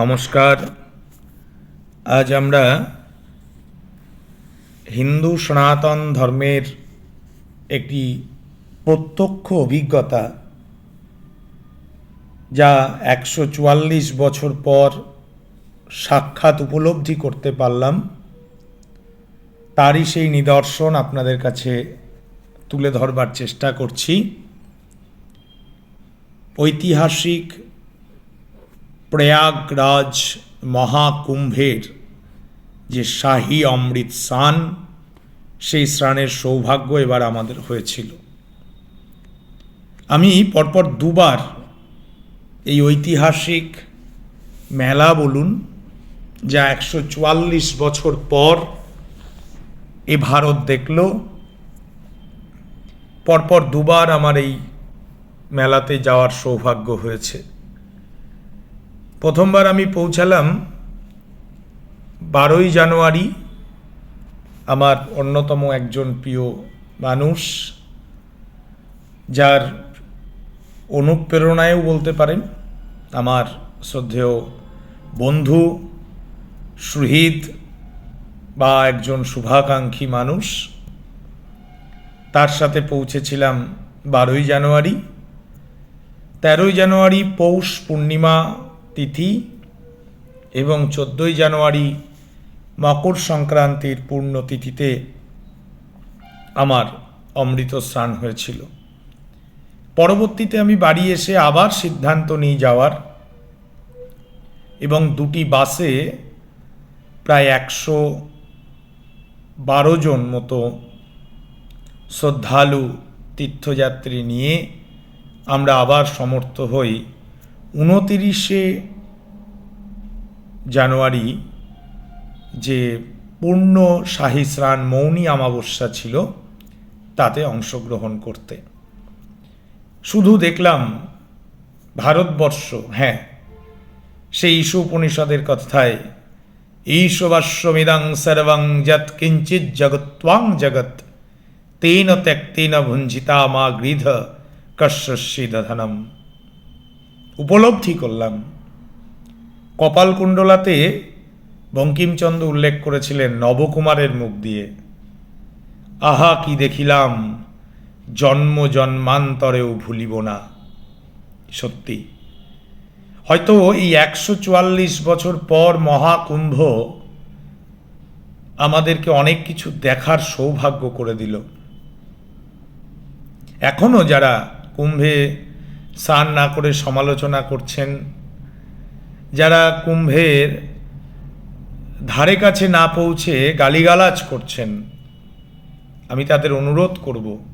নমস্কার। আজ আমরা হিন্দু সনাতন ধর্মের একটি প্রত্যক্ষ অভিজ্ঞতা যা একশো চুয়াল্লিশ বছর পর সাক্ষাৎ উপলব্ধি করতে পারলাম, তারই সেই নিদর্শন আপনাদের কাছে তুলে ধরবার চেষ্টা করছি। ঐতিহাসিক প্রয়াগরাজ মহাকুম্ভের যে শাহী অমৃত স্নান, সেই স্নানের সৌভাগ্য এবার আমাদের হয়েছিল। আমি পরপর দুবার এই ঐতিহাসিক মেলা বলুন, যা একশো চুয়াল্লিশ বছর পর এ ভারত দেখল, পরপর দুবার আমার এই মেলাতে যাওয়ার সৌভাগ্য হয়েছে। প্রথমবার আমি পৌঁছালাম বারোই জানুয়ারি, আমার অন্যতম একজন প্রিয় মানুষ, যার অনুপ্রেরণায়ও বলতে পারেন, আমার শ্রদ্ধেয় বন্ধু, সুহৃদ বা একজন শুভাকাঙ্ক্ষী মানুষ। তার সাথে পৌঁছেছিলাম বারোই জানুয়ারি। তেরোই জানুয়ারি পৌষ পূর্ণিমা তিথি এবং চোদ্দোই জানুয়ারি মকর সংক্রান্তির পূর্ণতিথিতে আমার অমৃত স্নান হয়েছিল। পরবর্তীতে আমি বাড়ি এসে আবার সিদ্ধান্ত নিয়ে যাওয়ার এবং দুটি বাসে প্রায় একশো বারো জন মতো শ্রদ্ধালু তীর্থযাত্রী নিয়ে আমরা আবার সমর্থ হই উনতিরিশে জানুয়ারি যে পূর্ণ শাহী স্নান মৌনী অমাবস্যা ছিল, তাতে অংশগ্রহণ করতে। শুধু দেখলাম ভারতবর্ষ হ্যাঁ সেই ঈশু উপনিষদের কথায় ঈশবাস্যমিদং সর্বং যৎ কিঞ্চিত জগত্বাং জগৎ, তেন ত্যক্তেন ভুঞ্জিতা মা গৃধ কশ্যসি দধনম উপলব্ধি করলাম। কপালকুণ্ডলাতে বঙ্কিমচন্দ্র উল্লেখ করেছিলেন নবকুমারের মুখ দিয়ে। আহা, কি দেখিলাম, জন্ম জন্মান্তরেও ভুলিব না। সত্যি, হয়তো এই একশো চুয়াল্লিশ বছর পর মহাকুম্ভ আমাদেরকে অনেক কিছু দেখার সৌভাগ্য করে দিল। এখনও যারা কুম্ভে স্নান না করে সমালোচনা করছেন, যারা কুম্ভের ধারে কাছে না পৌঁছে গালিগালাজ করছেন, আমি তাদের অনুরোধ করব।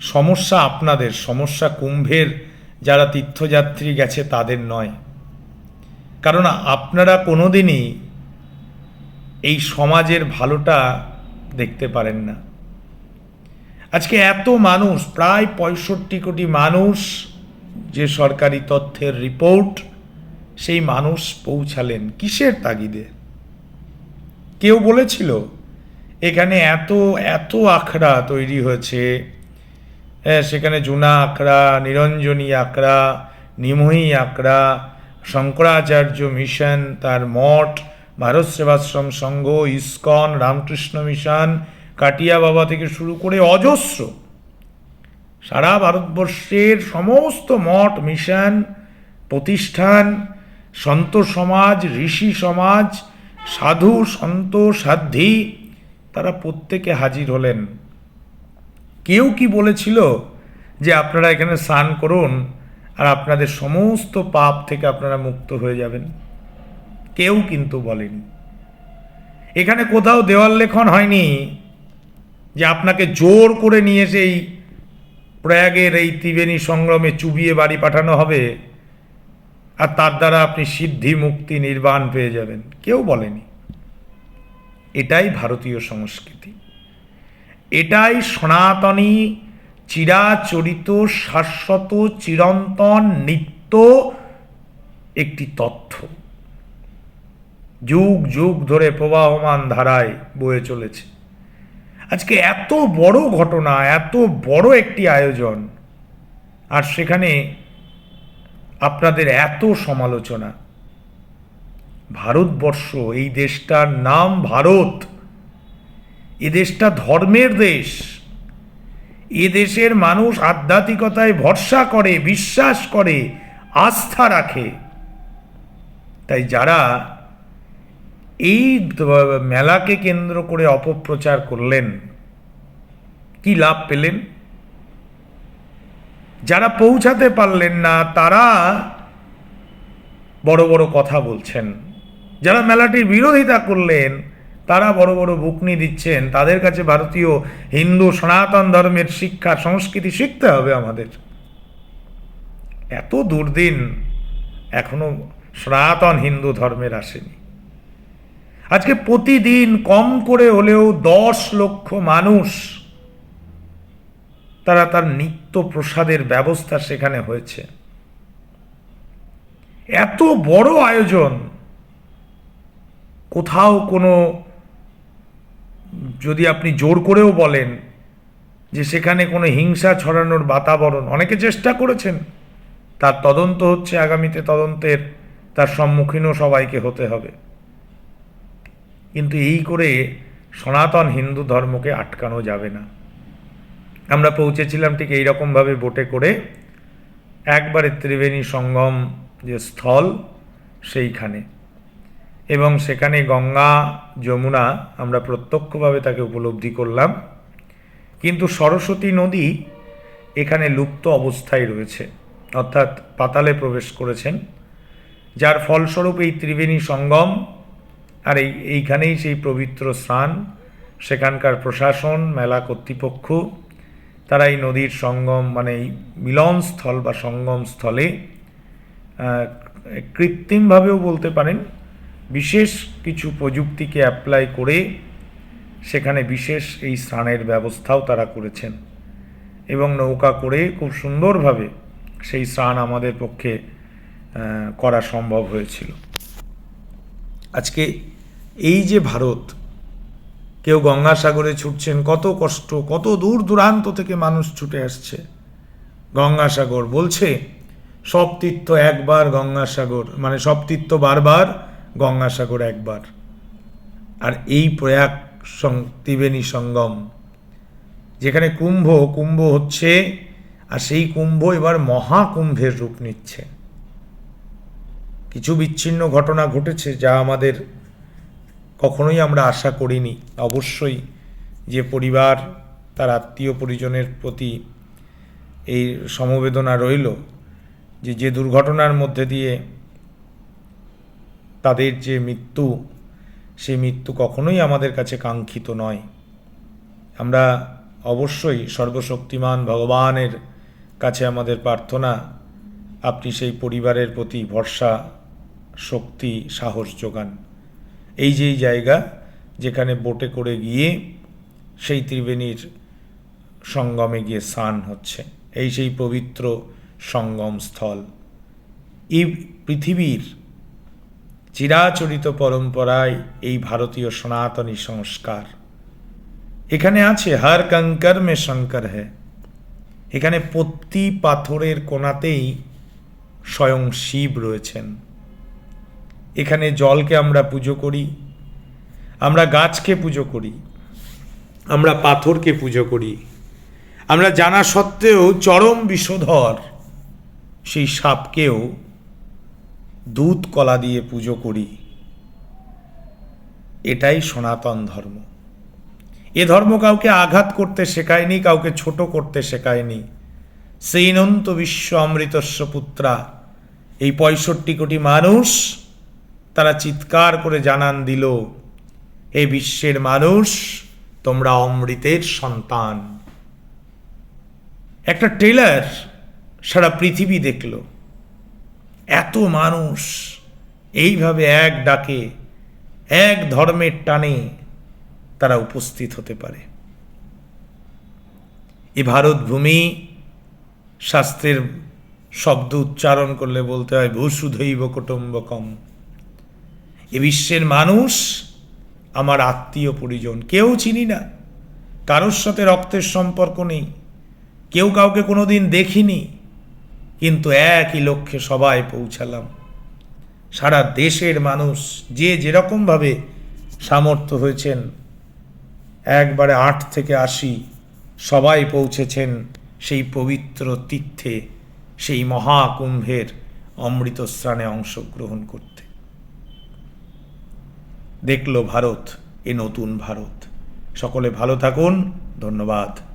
সমস্যা আপনাদের, সমস্যা কুম্ভের যারা তীর্থযাত্রী গেছে তাদের নয়। কারণ আপনারা কোনোদিনই এই সমাজের ভালোটা দেখতে পারেন না। আজকে এত মানুষ, প্রায় পঁয়ষট্টি কোটি মানুষ, যে সরকারি তথ্যের রিপোর্ট, সেই মানুষ পৌঁছালেন কিসের তাগিদে? কেউ বলেছিল, এখানে এত এত আখড়া তৈরি হয়েছে হ্যাঁ সেখানে জুনা আখড়া, নিরঞ্জনী আখড়া নিময়ী আখড়া, শঙ্করাচার্য মিশন, তার মঠ, ভারত সেবাশ্রম সংঘ, ইস্কন, রামকৃষ্ণ মিশন কাটিয়া বাবা থেকে শুরু করে অজস্র সারা ভারতবর্ষের সমস্ত মঠ, মিশন, প্রতিষ্ঠান, সন্ত সমাজ, ঋষি সমাজ, সাধু, সন্ত সাধ্যী তারা প্রত্যেকে হাজির হলেন। কেউ কি বলেছিল যে আপনারা এখানে স্নান করুন আর আপনাদের সমস্ত পাপ থেকে আপনারা মুক্ত হয়ে যাবেন? কেউ কিন্তু বলেনি। এখানে কোথাও দেওয়াল লেখন হয়নি। যে আপনাকে জোর করে নিয়ে সেই প্রয়াগের এই ত্রিবেণী সংগ্রামে চুবিয়ে বাড়ি পাঠানো হবে, আর তার দ্বারা আপনি সিদ্ধি, মুক্তি, নির্বাণ পেয়ে যাবেন। কেউ বলেনি। এটাই ভারতীয় সংস্কৃতি। এটাই সনাতনী, চিরাচরিত, শাশ্বত, চিরন্তন নিত্য একটি তথ্য। যুগ যুগ ধরে প্রবাহমান ধারায় বয়ে চলেছে। আজকে এত বড় ঘটনা, এত বড় একটি আয়োজন, আর সেখানে আপনাদের এত সমালোচনা। ভারতবর্ষ, এই দেশটার নাম ভারত, এ দেশটা ধর্মের দেশ, এ দেশের মানুষ আধ্যাত্মিকতায় ভরসা করে, বিশ্বাস করে, আস্থা রাখে। তাই যারা এই মেলাকে কেন্দ্র করে অপপ্রচার করলেন, কি লাভ পেলেন? যারা পৌঁছাতে পারলেন না, তারা বড় বড় কথা বলছেন। যারা মেলাটির বিরোধিতা করলেন, তারা বড় বড় বুকনি দিচ্ছেন। তাদের কাছে ভারতীয় হিন্দু সনাতন ধর্মের শিক্ষা, সংস্কৃতি শিখতে হবে আমাদের। এত দুর্দিন এখনও সনাতন হিন্দু ধর্মের আসেনি। আজকে প্রতিদিন কম করে হলেও দশ লক্ষ মানুষ তারা তার নিত্য প্রসাদের ব্যবস্থা সেখানে হয়েছে। এত বড় আয়োজন, কোথাও কোনো যদি আপনি জোর করেও বলেন যে সেখানে কোনো হিংসা ছড়ানোর বাতাবরণ, অনেকে চেষ্টা করেছেন, তার তদন্ত হচ্ছে আগামীতে তদন্তের, তার সম্মুখীনও সবাইকে হতে হবে। কিন্তু এই করে সনাতন হিন্দু ধর্মকে আটকানো যাবে না। আমরা পৌঁছেছিলাম ঠিক এইরকমভাবে বোটে করে একবারে ত্রিবেণী সঙ্গম যে স্থল সেইখানে। এবং সেখানে গঙ্গা, যমুনা আমরা প্রত্যক্ষভাবে তাকে উপলব্ধি করলাম। কিন্তু সরস্বতী নদী এখানে লুপ্ত অবস্থায় রয়েছে, অর্থাৎ পাতালে প্রবেশ করেছেন। যার ফলস্বরূপ এই ত্রিবেণী সঙ্গম আর এই, এইখানেই সেই পবিত্র স্নান, সেখানকার প্রশাসন, মেলা কর্তৃপক্ষ, তারা এই নদীর সঙ্গম মানে এই মিলনস্থল বা সঙ্গম স্থলে কৃত্রিমভাবেও বলতে পারেন, বিশেষ কিছু প্রযুক্তিকে অ্যাপ্লাই করে সেখানে বিশেষ এই স্নানের ব্যবস্থাও তারা করেছেন। এবং নৌকা করে খুব সুন্দরভাবে সেই স্নান আমাদের পক্ষে করা সম্ভব হয়েছিল। আজকে এই যে ভারত, কেউ গঙ্গাসাগরে ছুটছেন, কত কষ্ট, কত দূর দূরান্ত থেকে মানুষ ছুটে আসছে। গঙ্গাসাগর বলছে, সব তীর্থ একবার গঙ্গাসাগর মানে সব তীর্থ বারবার গঙ্গাসাগর একবার। আর এই প্রয়াগ ত্রিবেণী সঙ্গম, যেখানে কুম্ভ কুম্ভ হচ্ছে, আর সেই কুম্ভ এবার মহাকুম্ভের রূপ নিচ্ছে। কিছু বিচ্ছিন্ন ঘটনা ঘটেছে যা আমাদের কখনোই আমরা আশা করিনি। অবশ্যই যে পরিবার, তার আত্মীয় পরিজনের প্রতি এই সমবেদনা রইল যে যে দুর্ঘটনার মধ্যে দিয়ে তাদের যে মৃত্যু, সেই মৃত্যু কখনোই আমাদের কাছে কাঙ্ক্ষিত নয়। আমরা অবশ্যই সর্বশক্তিমান ভগবানের কাছে আমাদের প্রার্থনা, আপনি সেই পরিবারের প্রতি ভরসা শক্তি, সাহস যোগান। এই যেই জায়গা যেখানে বোটে করে গিয়ে সেই ত্রিবেণীর সঙ্গমে গিয়ে স্নান হচ্ছে, এই সেই পবিত্র সঙ্গম স্থল। এই পৃথিবীর চিরাচরিত পরম্পরায় এই ভারতীয় সনাতনী সংস্কার। এখানে আছে, হর কঙ্কর মে শঙ্কর হ্যাঁ এখানে প্রতি পাথরের কোণাতেই স্বয়ং শিব রয়েছেন। এখানে জলকে আমরা পুজো করি, আমরা গাছকে পুজো করি, আমরা পাথরকে পুজো করি। আমরা জানা সত্ত্বেও চরম বিষধর সেই সাপকেও দুধ কলা দিয়ে পুজো করি। এটাই সনাতন ধর্ম। এ ধর্ম কাউকে আঘাত করতে শেখায়নি, কাউকে ছোট করতে শেখায়নি। সেইনন্ত বিশ্ব অমৃতস্ব পুত্রা, এই পঁয়ষট্টি কোটি মানুষ তারা চিৎকার করে জানান দিল এ বিশ্বের মানুষ, তোমরা অমৃতের সন্তান। একটা ট্রেলার সারা পৃথিবী দেখল। এত মানুষ এইভাবে এক ডাকে, এক ধর্মের টানে তারা উপস্থিত হতে পারে। এ ভারত ভূমি শাস্ত্রের শব্দ উচ্চারণ করলে বলতে হয় ভূসুধৈব কুটুম্বকম। এ বিশ্বের মানুষ, আমার আত্মীয় পরিজন, কেউ চিনি না। কারোর সাথে রক্তের সম্পর্ক নেই। কেউ কাউকে কোনোদিন দেখিনি। কিন্তু একই লক্ষ্যে সবাই পৌঁছালাম। সারা দেশের মানুষ যে যেরকমভাবে সামর্থ্য হয়েছেন, একবারে আট থেকে আশি সবাই পৌঁছেছেন সেই পবিত্র তীর্থে, সেই মহাকুম্ভের অমৃত স্নানে অংশগ্রহণ করতে। দেখল ভারত এ নতুন ভারত। সকলে ভালো থাকুন ধন্যবাদ।